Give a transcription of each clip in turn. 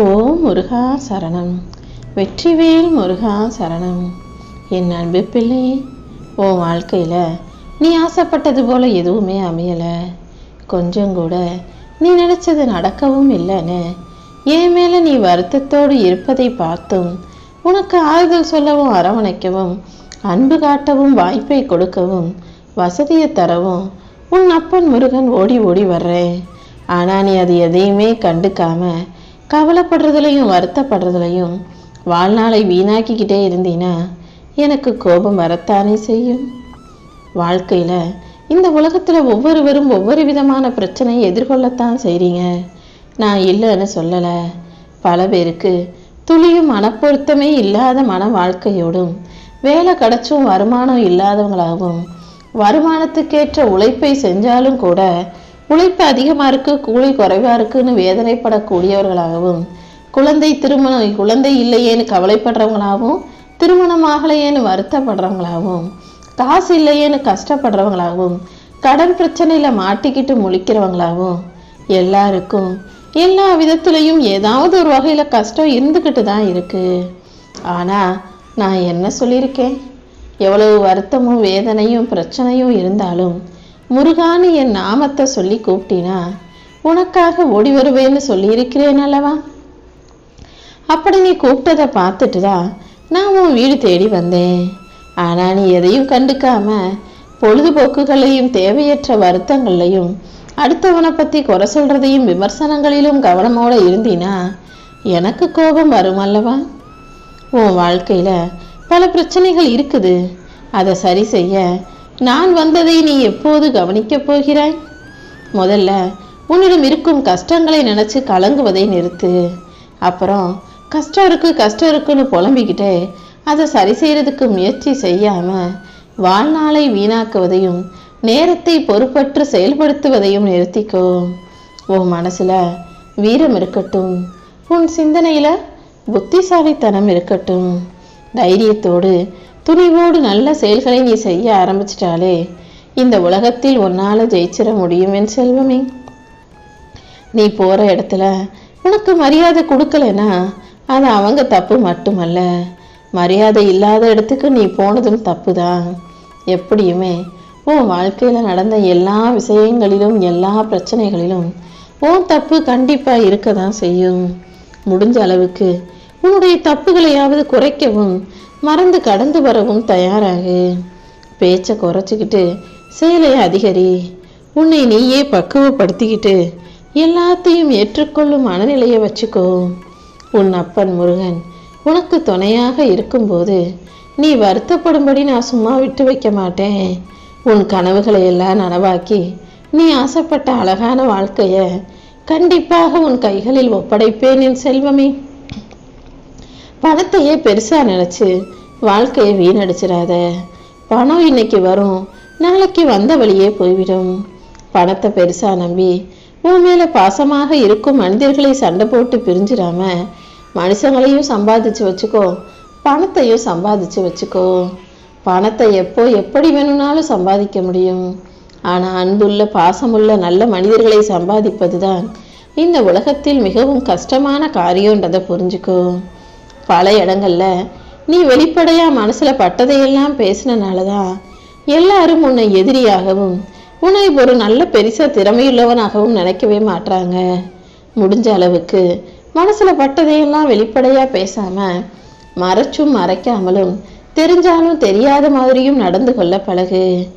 ஓ முருகா சரணம். வெற்றிவேல் முருகா சரணம். என் அன்பு பிள்ளை உன் வாழ்க்கையில் நீ ஆசைப்பட்டது போல எதுவுமே அமையலை. கொஞ்சம் கூட நீ நினச்சது நடக்கவும் இல்லைன்னு என் மேலே நீ வருத்தத்தோடு இருப்பதை பார்த்தும் உனக்கு ஆறுதல் சொல்லவும் அரவணைக்கவும் அன்பு காட்டவும் வாய்ப்பை கொடுக்கவும் வசதியை தரவும் உன் அப்பன் முருகன் ஓடி ஓடி வர்றேன். ஆனால் நீ அது எதையுமே கண்டுக்காமல் கவலைப்படுறதுலையும் வருத்தப்படுறதுலையும் வாழ்நாளை வீணாக்கிக்கிட்டே இருந்தீன்னா எனக்கு கோபம் வரத்தானே செய்யும்? வாழ்க்கையில் இந்த உலகத்தில் ஒவ்வொருவரும் ஒவ்வொரு விதமான பிரச்சனையை எதிர்கொள்ளத்தான் செய்கிறீங்க நான் இல்லைன்னு சொல்லலை. பல பேருக்கு துளியும் மனப்பொருத்தமே இல்லாத மன வாழ்க்கையோடும் வேலை கிடச்சும் வருமானம் இல்லாதவங்களாகவும் வருமானத்துக்கேற்ற உழைப்பை செஞ்சாலும் கூட உழைப்பு அதிகமாக இருக்கு கூலி குறைவாக இருக்குன்னு வேதனைப்படக்கூடியவர்களாகவும் குழந்தை திருமணம் குழந்தை இல்லையேன்னு கவலைப்படுறவங்களாகவும் திருமணம் ஆகலையேன்னு வருத்தப்படுறவங்களாகவும் காசு இல்லையேன்னு கஷ்டப்படுறவங்களாகவும் கடன் பிரச்சனையில் மாட்டிக்கிட்டு முழிக்கிறவங்களாகவும் எல்லாருக்கும் எல்லா விதத்துலேயும் ஏதாவது ஒரு வகையில் கஷ்டம் இருந்துக்கிட்டு தான் இருக்குது ஆனால் நான் என்ன சொல்லியிருக்கேன்? எவ்வளவு வருத்தமும் வேதனையும் பிரச்சனையும் இருந்தாலும் முருகான்னு என் நாமத்தை சொல்லி கூப்பிட்டினா உனக்காக ஓடி வருவேன்னு சொல்லியிருக்கிறேன் அல்லவா? அப்படி நீ கூப்பிட்டதை பார்த்துட்டு தான் நான் உன் வீடு தேடி வந்தேன். ஆனால் நீ எதையும் கண்டுக்காம பொழுதுபோக்குகளையும் தேவையற்ற வருத்தங்களையும் அடுத்தவனை பற்றி குறை சொல்கிறதையும் விமர்சனங்களிலும் கவனமோடு இருந்தினா எனக்கு கோபம் வரும் அல்லவா? உன் வாழ்க்கையில் பல பிரச்சனைகள் இருக்குது. அதை சரி செய்ய நான் வந்ததை நீ எப்போது கவனிக்கப் போகிறாய்? முதல்ல உன்னிடம் இருக்கும் கஷ்டங்களை நினச்சி கலங்குவதை நிறுத்து. அப்புறம் கஷ்டம் இருக்கு கஷ்டம் இருக்குன்னு புலம்பிக்கிட்டே அதை சரி செய்யறதுக்கு முயற்சி செய்யாம வாழ்நாளை வீணாக்குவதையும் நேரத்தை பொறுப்பற்று செயல்படுத்துவதையும் நிறுத்திக்கோ. உன் மனசுல வீரம் இருக்கட்டும். உன் சிந்தனையில புத்திசாலித்தனம் இருக்கட்டும். தைரியத்தோடு துணிவோடு நல்ல செயல்களை நீ செய்ய ஆரம்பிச்சிட்டாலே இந்த உலகத்தில் உன்னால ஜெயிச்சிட முடியும் என் செல்வமே. நீ போற இடத்துல உனக்கு மரியாதை கொடுக்கலனா அது அவங்க தப்பு மட்டுமல்ல. மரியாதை இல்லாத இடத்துக்கு நீ போனதும் தப்பு தான் எப்படியுமே உன் வாழ்க்கையில் நடந்த எல்லா விஷயங்களிலும் எல்லா பிரச்சனைகளிலும் உன் தப்பு கண்டிப்பாக இருக்க தான் செய்யும். முடிஞ்ச அளவுக்கு உன்னுடைய தப்புகளையாவது குறைக்கவும் மறந்து கடந்து வரவும் தயாராகு. பேச்சை குறைச்சிக்கிட்டு செயலை அதிகரி. உன்னை நீயே பக்குவப்படுத்திக்கிட்டு எல்லாத்தையும் ஏற்றுக்கொள்ளும் மனநிலையை வச்சுக்கோ. உன் அப்பன் முருகன் உனக்கு துணையாக இருக்கும்போது நீ வருத்தப்படும்படி நான் சும்மா விட்டு வைக்க மாட்டேன். உன் கனவுகளை எல்லாம் நனவாக்கி நீ ஆசைப்பட்ட அழகான வாழ்க்கைய கண்டிப்பாக உன் கைகளில் ஒப்படைப்பேன் என் செல்வமே. பணத்தையே பெருசாக நினச்சி வாழ்க்கையை வீணடிச்சிடாத. பணம் இன்னைக்கு வரும் நாளைக்கு வந்த வழியே போய்விடும். பணத்தை பெருசாக நம்பி உன் மேலே பாசமாக இருக்கும் மனிதர்களை சண்டை போட்டு பிரிஞ்சிடாம மனுஷங்களையும் சம்பாதிச்சு வச்சுக்கோ பணத்தையும் சம்பாதிச்சு வச்சுக்கோ. பணத்தை எப்போ எப்படி வேணும்னாலும் சம்பாதிக்க முடியும். ஆனால் அன்புள்ள பாசமுள்ள நல்ல மனிதர்களை சம்பாதிப்பது தான் இந்த உலகத்தில் மிகவும் கஷ்டமான காரியன்றதை புரிஞ்சுக்கோ. பல இடங்கள்ல நீ வெளிப்படையா மனசுல பட்டதையெல்லாம் பேசினனால தான் எல்லாரும் உன்னை எதிரியாகவும் உன்னை ஒரு நல்ல பெருசா திறமையுள்ளவனாகவும் நினைக்கவே மாட்றாங்க. முடிஞ்ச அளவுக்கு மனசுல பட்டதையெல்லாம் வெளிப்படையா பேசாம மறைச்சும் மறைக்காமலும் தெரிஞ்சாலும் தெரியாத மாதிரியும் நடந்து கொள்ள பழகு.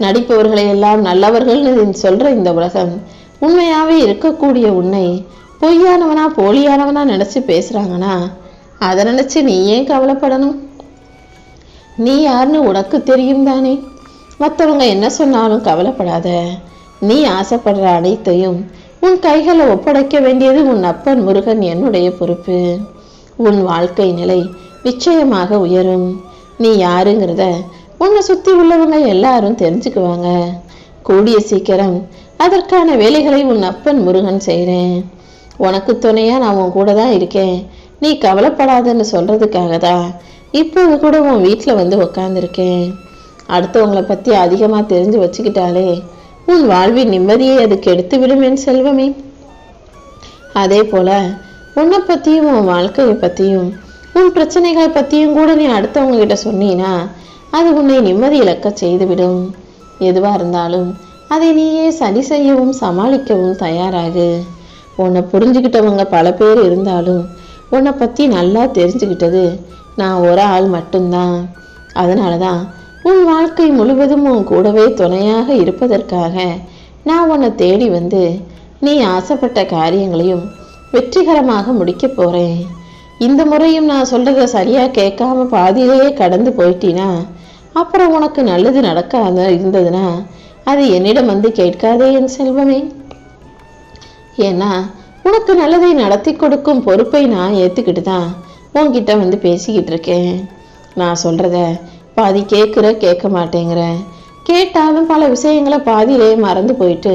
நடிப்பவர்களை எல்லாம் நல்லவர்கள்னு சொல்ற இந்த உலகம் உண்மையாவே இருக்கக்கூடிய உன்னை பொய்யானவனா போலியானவனா நினைச்சு பேசுறாங்கன்னா அதை நினச்சி நீ ஏன் கவலைப்படணும்? நீ யாருன்னு உனக்கு தெரியும் தானே. மற்றவங்க என்ன சொன்னாலும் கவலைப்படாத. நீ ஆசைப்படுற அனைத்தையும் உன் கைகளை ஒப்படைக்க வேண்டியது உன் அப்பன் முருகன் என்னுடைய பொறுப்பு. உன் வாழ்க்கை நிலை நிச்சயமாக உயரும். நீ யாருங்கிறத உன்னை சுற்றி உள்ளவங்க எல்லாரும் தெரிஞ்சுக்குவாங்க. கூடிய சீக்கிரம் அதற்கான வேலைகளை உன் அப்பன் முருகன் செய்கிறேன் உனக்கு துணையா நான் உன் கூட தான் இருக்கேன். நீ கவலைப்படாதன்னு சொல்கிறதுக்காக தான் இப்போது கூட உன் வீட்டில் வந்து உக்காந்துருக்கேன். அடுத்தவங்களை பற்றி அதிகமாக தெரிஞ்சு வச்சுக்கிட்டாலே உன் வாழ்வின் நிம்மதியை அது கெடுத்து விடும் என் செல்வமே. அதே போல உன்னை பற்றியும் உன் வாழ்க்கையை பற்றியும் உன் பிரச்சனைகளை பற்றியும் கூட நீ அடுத்தவங்க கிட்ட சொன்னீன்னா அது உன்னை நிம்மதி இழக்க செய்துவிடும். எதுவாக இருந்தாலும் அதை நீயே சரி செய்யவும் சமாளிக்கவும் தயாராகு. உன்னை புரிஞ்சுக்கிட்டவங்க பல பேர் இருந்தாலும் உன்னை பற்றி நல்லா தெரிஞ்சுக்கிட்டது நான் ஒரு ஆள் மட்டும்தான். அதனால தான் உன் வாழ்க்கை முழுவதும் உன் கூடவே துணையாக இருப்பதற்காக நான் உன்னை தேடி வந்து நீ ஆசைப்பட்ட காரியங்களையும் வெற்றிகரமாக முடிக்க போகிறேன் இந்த முறையும் நான் சொல்கிறத சரியாக கேட்காம பாதியிலேயே கடந்து போயிட்டினா அப்புறம் உனக்கு நல்லது நடக்காத இருந்ததுன்னா அது என்னிடம் வந்து கேட்காதே என் செல்வமே. ஏன்னா உனக்கு நல்லதை நடத்தி கொடுக்கும் பொறுப்பை நான் ஏற்றுக்கிட்டு தான் உன்கிட்ட வந்து பேசிக்கிட்டு இருக்கேன். நான் சொல்கிறத பாதி கேட்குற கேட்க மாட்டேங்கிற. கேட்டாலும் பல விஷயங்களை பாதியிலே மறந்து போயிட்டு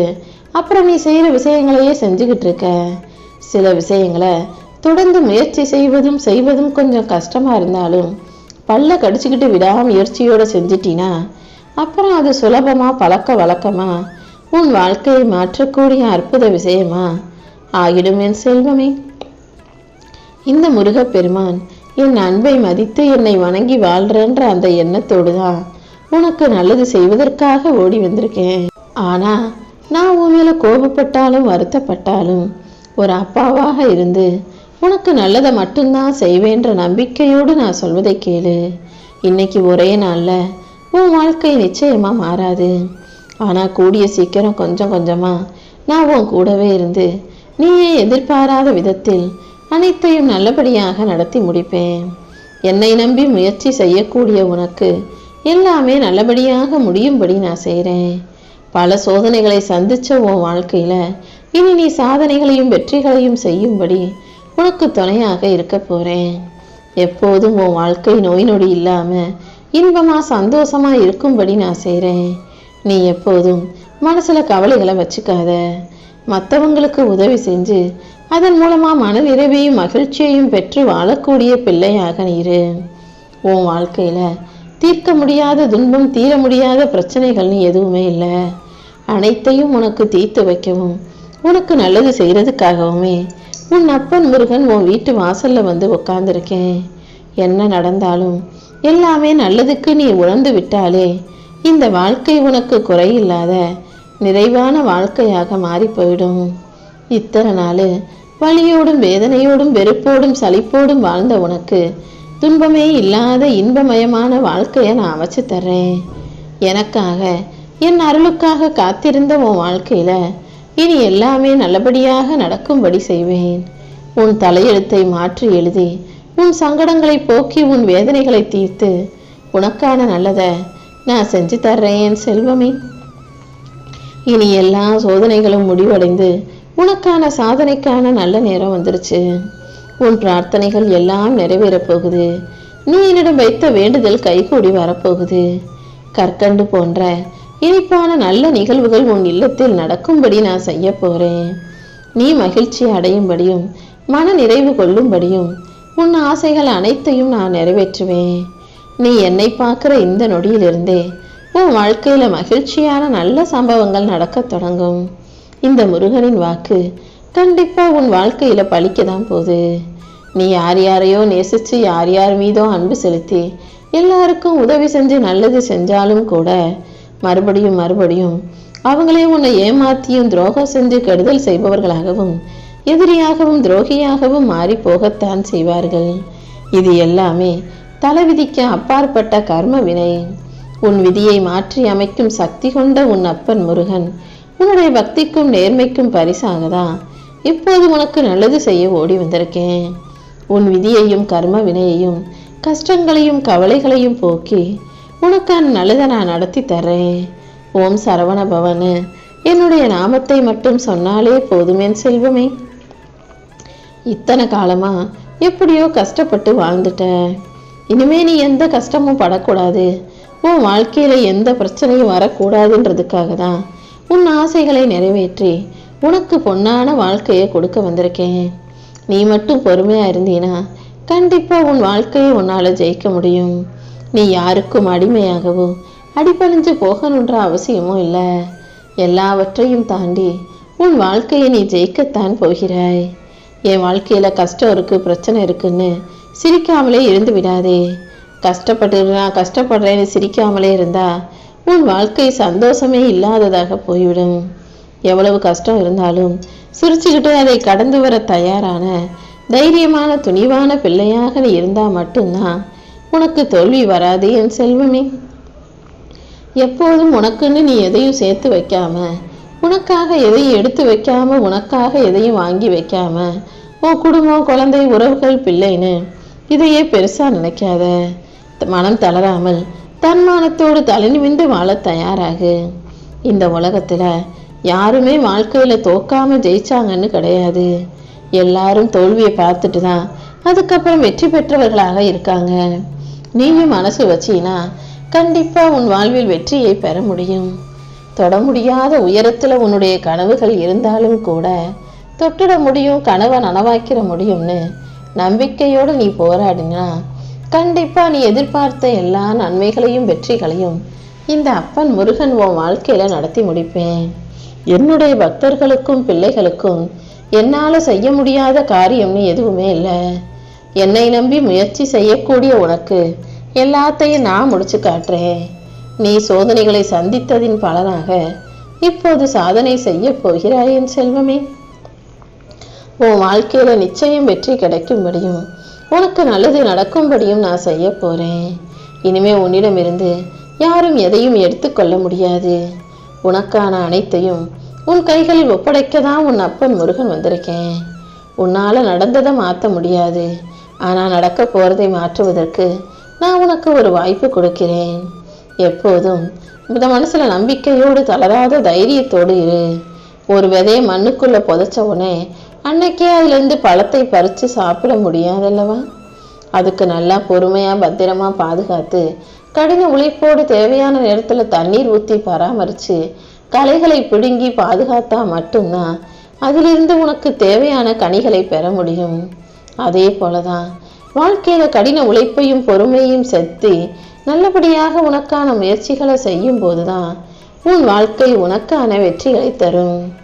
அப்புறம் நீ செய்கிற விஷயங்களையே செஞ்சுக்கிட்டு இருக்க. சில விஷயங்களை தொடர்ந்து முயற்சி செய்வதும் செய்வதும் கொஞ்சம் கஷ்டமாக இருந்தாலும் பல்ல கடிச்சுக்கிட்டு விடாமுயற்சியோட செஞ்சிட்டினா அப்புறம் அது சுலபமாக பழக்க வழக்கமாக உன் வாழ்க்கையை மாற்றக்கூடிய அற்புத விஷயமா ஆகிடும் என் செல்வமே. இந்த முருகப்பெருமான் என் அன்பை மதித்து என்னை வணங்கி வாழ்றன்ற அந்த எண்ணத்தோடு தான் உனக்கு நல்லது செய்வதற்காக ஓடி வந்திருக்கேன். ஆனா நான் உன் மேல கோபப்பட்டாலும் வருத்தப்பட்டாலும் ஒரு அப்பாவாக இருந்து உனக்கு நல்லதை மட்டும்தான் செய்வேன்ற நம்பிக்கையோடு நான் சொல்வதை கேளு. இன்னைக்கு ஒரே நாள்ல உன் வாழ்க்கை நிச்சயமா மாறாது. ஆனா கூடிய சீக்கிரம் கொஞ்சம் கொஞ்சமா நான் உன் கூடவே இருந்து நீயே எதிர்பாராத விதத்தில் அனைத்தையும் நல்லபடியாக நடத்தி முடிப்பேன். என்னை நம்பி முயற்சி செய்யக்கூடிய உனக்கு எல்லாமே நல்லபடியாக முடியும்படி நான் செய்கிறேன் பல சோதனைகளை சந்திச்ச உன் வாழ்க்கையில் இனி நீ சாதனைகளையும் வெற்றிகளையும் செய்யும்படி உனக்கு துணையாக இருக்க போறேன். எப்போதும் உன் வாழ்க்கை நோய் நொடி இல்லாமல் இன்பமாக சந்தோஷமா இருக்கும்படி நான் செய்கிறேன் நீ எப்போதும் மனசில் கவலைகளை வச்சுக்காத. மற்றவங்களுக்கு உதவி செஞ்சு அதன் மூலமாக மன நிறைவையும் மகிழ்ச்சியையும் பெற்று வாழக்கூடிய பிள்ளையாக நீரு உன் வாழ்க்கையில் தீர்க்க முடியாத துன்பம் தீர முடியாத பிரச்சனைகள்னு எதுவுமே இல்லை. அனைத்தையும் உனக்கு தீர்த்து வைக்கவும் உனக்கு நல்லது செய்கிறதுக்காகவுமே உன் அப்பன் முருகன் உன் வீட்டு வாசலில் வந்து உட்காந்துருக்கேன் என்ன நடந்தாலும் எல்லாமே நல்லதுக்கு நீ உணர்ந்து விட்டாலே இந்த வாழ்க்கை உனக்கு குறையில்லாத நிறைவான வாழ்க்கையாக மாறி போயிடும் இத்தனை நாள் வழியோடும் வேதனையோடும் வெறுப்போடும் சலிப்போடும் வாழ்ந்த உனக்கு துன்பமே இல்லாத இன்பமயமான வாழ்க்கையை நான் அமைச்சு தர்றேன். எனக்காக என் அருளுக்காக காத்திருந்த உன் வாழ்க்கையில இனி எல்லாமே நல்லபடியாக நடக்கும்படி செய்வேன். உன் தலையெழுத்தை மாற்றி எழுதி உன் சங்கடங்களை போக்கி உன் வேதனைகளை தீர்த்து உனக்கான நல்லதை நான் செஞ்சு தர்றேன் செல்வமே. இனி எல்லா சோதனைகளும் முடிவடைந்து உனக்கான சாதனைக்கான நல்ல நேரம் வந்துருச்சு. உன் பிரார்த்தனைகள் எல்லாம் நிறைவேறப் போகுது நீ என்னிடம் வைத்த வேண்டுதல் கைகூடி வரப்போகுது. கற்கண்டு போன்ற இனிப்பான நல்ல நிகழ்வுகள் உன் இல்லத்தில் நடக்கும்படி நான் செய்ய போகிறேன் நீ மகிழ்ச்சி அடையும்படியும் மன நிறைவு கொள்ளும்படியும் உன் ஆசைகள் அனைத்தையும் நான் நிறைவேற்றுவேன். நீ என்னை பார்க்குற இந்த நொடியிலிருந்தே உன் வாழ்க்கையில் மகிழ்ச்சியான நல்ல சம்பவங்கள் நடக்கத் தொடங்கும். இந்த முருகனின் வாக்கு கண்டிப்பாக உன் வாழ்க்கையில் பழிக்க தான் போகுது. நீ யார் யாரையோ நேசித்து யார் யார் மீதோ அன்பு செலுத்தி எல்லாருக்கும் உதவி செஞ்சு நல்லது செஞ்சாலும் கூட மறுபடியும் மறுபடியும் அவங்களே உன்னை ஏமாத்தியும் துரோகம் செஞ்சு கெடுதல் செய்பவர்களாகவும் எதிரியாகவும் துரோகியாகவும் மாறி போகத்தான் செய்வார்கள். இது எல்லாமே தலைவிதிக்க அப்பாற்பட்ட கர்ம வினை. உன் விதியை மாற்றி அமைக்கும் சக்தி கொண்ட உன் அப்பன் முருகன். உன்னுடைய பக்திக்கும் நேர்மைக்கும் பரிசாகதான் இப்போது உனக்கு நல்லது செய்ய ஓடி வந்திருக்கேன். உன் விதியையும் கர்ம வினையையும் கஷ்டங்களையும் கவலைகளையும் போக்கி உனக்கு நல்லதை நான் நடத்தி தர்றேன். ஓம் சரவண பவனு. என்னுடைய நாமத்தை மட்டும் சொன்னாலே போதுமேன் செல்வமே. இத்தனை காலமா எப்படியோ கஷ்டப்பட்டு வாழ்ந்துட்ட. இனிமே நீ எந்த கஷ்டமும் படக்கூடாது. உன் வாழ்க்கையில் எந்த பிரச்சனையும் வரக்கூடாதுன்றதுக்காக தான் உன் ஆசைகளை நிறைவேற்றி உனக்கு பொன்னான வாழ்க்கையை கொடுக்க வந்திருக்கேன். நீ மட்டும் பொறுமையாக இருந்தீனா கண்டிப்பாக உன் வாழ்க்கையை உன்னால் ஜெயிக்க முடியும். நீ யாருக்கும் அடிமையாகவோ அடிபணிஞ்சு போகணுன்ற அவசியமும் இல்லை. எல்லாவற்றையும் தாண்டி உன் வாழ்க்கையை நீ ஜெயிக்கத்தான் போகிறாய். என் வாழ்க்கையில் கஷ்டம் இருக்குது பிரச்சனை இருக்குன்னு சிரிக்காமலே இருந்து விடாதே. கஷ்டப்பட்டு நான் கஷ்டப்படுறேன்னு சிரிக்காமலே இருந்தா உன் வாழ்க்கை சந்தோஷமே இல்லாததாக போய்விடும். எவ்வளவு கஷ்டம் இருந்தாலும் சிரிச்சுக்கிட்டு அதை கடந்து வர தயாரான தைரியமான துணிவான பிள்ளையாக நீ இருந்தால் மட்டும்தான் உனக்கு தோல்வி வராது என் செல்வமே. எப்போதும் உனக்குன்னு நீ எதையும் சேர்த்து வைக்காம உனக்காக எதையும் எடுத்து வைக்காம உனக்காக எதையும் வாங்கி வைக்காம உன் குடும்பம் குழந்தை உறவுகள் பிள்ளைன்னு இதையே பெருசாக நினைக்காத. மனம் தளராமல் தன்மானத்தோடு தலை நிமிந்து வாழ தயாராகு. இந்த உலகத்தில் யாருமே வாழ்க்கையில் தோக்காமல் ஜெயிச்சாங்கன்னு கிடையாது. எல்லாரும் தோல்வியை பார்த்துட்டு தான் அதுக்கப்புறம் வெற்றி பெற்றவர்களாக இருக்காங்க. நீயும் மனசு வச்சினா கண்டிப்பாக உன் வாழ்வில் வெற்றியை பெற முடியும். தொட முடியாத உயரத்தில் உன்னுடைய கனவுகள் இருந்தாலும் கூட தொட்டுட முடியும் கனவை நனவாக்கிற முடியும்னு நம்பிக்கையோடு நீ போராடினா கண்டிப்பா நீ எதிர்பார்த்த எல்லா நன்மைகளையும் வெற்றிகளையும் இந்த அப்பன் முருகன் உன் வாழ்க்கையில நடத்தி முடிப்பேன். என்னுடைய பக்தர்களுக்கும் பிள்ளைகளுக்கும் என்னால செய்ய முடியாத காரியம்னு எதுவுமே இல்லை. என்னை நம்பி முயற்சி செய்யக்கூடிய உனக்கு எல்லாத்தையும் நான் முடிச்சு காட்டுறேன். நீ சோதனைகளை சந்தித்ததின் பலனாக இப்போது சாதனை செய்ய போகிறாய் என் செல்வமே. உன் வாழ்க்கையில நிச்சயம் வெற்றி கிடைக்கும்படியும் உனக்கு நல்லது நடக்கும்படியும் நான் செய்ய போறேன். இனிமே உன்னிடமிருந்து யாரும் எதையும் எடுத்துக்கொள்ள முடியாது. உனக்கான அனைத்தையும் உன் கைகளில் ஒப்படைக்க தான் உன் அப்பன் முருகன் வந்திருக்கேன். உன்னால நடந்ததை மாற்ற முடியாது. ஆனால் நடக்க போறதை மாற்றுவதற்கு நான் உனக்கு ஒரு வாய்ப்பு கொடுக்கிறேன். எப்போதும் இந்த மனசுல நம்பிக்கையோடு தளராத தைரியத்தோடு இரு. ஒரு விதையை மண்ணுக்குள்ளே புதைச்ச உடனே அன்னைக்கே அதுலேருந்து பழத்தை பறித்து சாப்பிட முடியாதல்லவா? அதுக்கு நல்லா பொறுமையாக பத்திரமா பாதுகாத்து கடின உழைப்போடு தேவையான நேரத்தில் தண்ணீர் ஊற்றி பராமரித்து களைகளை பிடுங்கி பாதுகாத்தா மட்டும்தான் அதிலிருந்து உனக்கு தேவையான கனிகளை பெற முடியும். அதே போலதான் வாழ்க்கையில கடின உழைப்பையும் பொறுமையும் செலுத்தி நல்லபடியாக உனக்கான முயற்சிகளை செய்யும் போதுதான் உன் வாழ்க்கை உனக்கான வெற்றிகளை தரும்.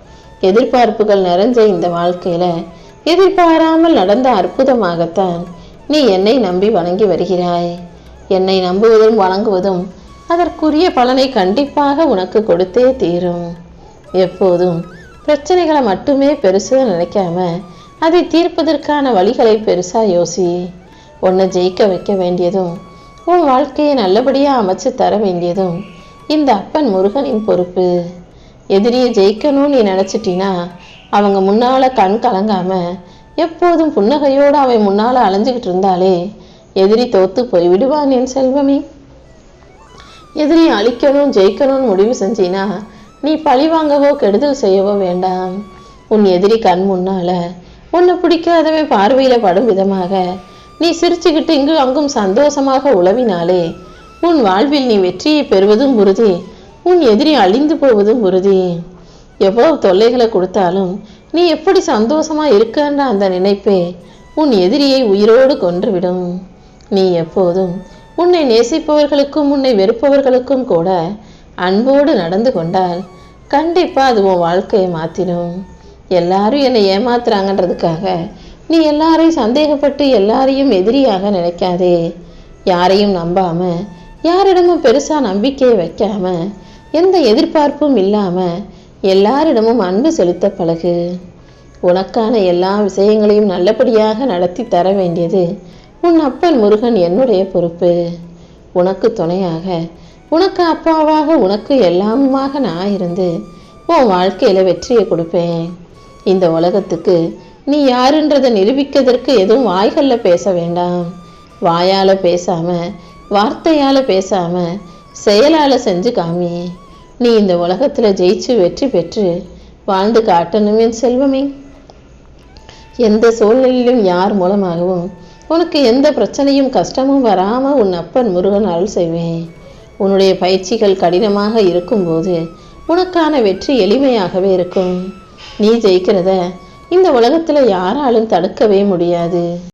எதிர்பார்ப்புகள் நிறைஞ்ச இந்த வாழ்க்கையில எதிர்பாராமல் நடந்த அற்புதமாகத்தான் நீ என்னை நம்பி வணங்கி வருகிறாய். என்னை நம்புவதும் வணங்குவதும் அதற்குரிய பலனை கண்டிப்பாக உனக்கு கொடுத்தே தீரும். எப்போதும் பிரச்சனைகளை மட்டுமே பெருசாக நினைக்காம அதை தீர்ப்பதற்கான வழிகளை பெருசாக யோசி. உன்னை ஜெயிக்க வைக்க வேண்டியதும் உன் வாழ்க்கையை நல்லபடியாக அமைச்சு தர வேண்டியதும் இந்த அப்பன் முருகனின் பொறுப்பு. எதிரியை ஜெயிக்கணும்னு நீ நினச்சிட்டினா அவங்க முன்னால கண் கலங்காமல் எப்போதும் புன்னகையோடு அவன் முன்னால அலைஞ்சிக்கிட்டு இருந்தாலே எதிரி தோத்து போய் விடுவான் என் செல்வமே. எதிரியை அழிக்கணும் ஜெயிக்கணும்னு முடிவு செஞ்சினா நீ பழி வாங்கவோ கெடுதல் செய்யவோ வேண்டாம். உன் எதிரி கண் முன்னால உன்னை பிடிக்காதவன் பார்வையில் படும் விதமாக நீ சிரிச்சுக்கிட்டு இங்கு அங்கும் சந்தோஷமாக உழவினாலே உன் வாழ்வில் நீ வெற்றியை பெறுவதும் உறுதி. உன் எதிரி அழிந்து போவதும் உறுதி. எவ்வளவு தொல்லைகளை கொடுத்தாலும் நீ எப்படி சந்தோஷமா இருக்கன்ற அந்த நினைப்பே உன் எதிரியை உயிரோடு கொன்றுவிடும். நீ எப்போதும் உன்னை நேசிப்பவர்களுக்கும் உன்னை வெறுப்பவர்களுக்கும் கூட அன்போடு நடந்து கொண்டால் கண்டிப்பா அது உன் வாழ்க்கையை மாத்திடும் எல்லாரும் என்னை ஏமாத்துறாங்கன்றதுக்காக நீ எல்லாரையும் சந்தேகப்பட்டு எல்லாரையும் எதிரியாக நினைக்காதே. யாரையும் நம்பாம யாரிடமும் பெருசா நம்பிக்கையை வைக்காம எந்த எதிர்பார்ப்பும் இல்லாமல் எல்லாரிடமும் அன்பு செலுத்த பழகு. உனக்கான எல்லா விஷயங்களையும் நல்லபடியாக நடத்தி தர வேண்டியது உன் அப்பன் முருகன் என்னுடைய பொறுப்பு. உனக்கு துணையாக உனக்கு அப்பாவாக உனக்கு எல்லாமுமாக நான் இருந்து உன் வாழ்க்கையில் வெற்றியை கொடுப்பேன். இந்த உலகத்துக்கு நீ யாருன்றதை நிரூபிக்கிறதற்கு எதுவும் வாய்களில் பேச வேண்டாம். வாயால் பேசாமல் வார்த்தையால் பேசாமல் செயலால் செஞ்சு காமி. நீ இந்த உலகத்துல ஜெயிச்சு வெற்றி பெற்று வாழ்ந்து காட்டணும் என் செல்வமே. எந்த சூழ்நிலையிலும் யார் மூலமாகவும் உனக்கு எந்த பிரச்சனையும் கஷ்டமும் வராம உன் அப்பன் முருகன் அருள் செய்வேன். உன்னுடைய பயிற்சிகள் கடினமாக இருக்கும்போது உனக்கான வெற்றி எளிமையாகவே இருக்கும். நீ ஜெயிக்கிறத இந்த உலகத்துல யாராலும் தடுக்கவே முடியாது.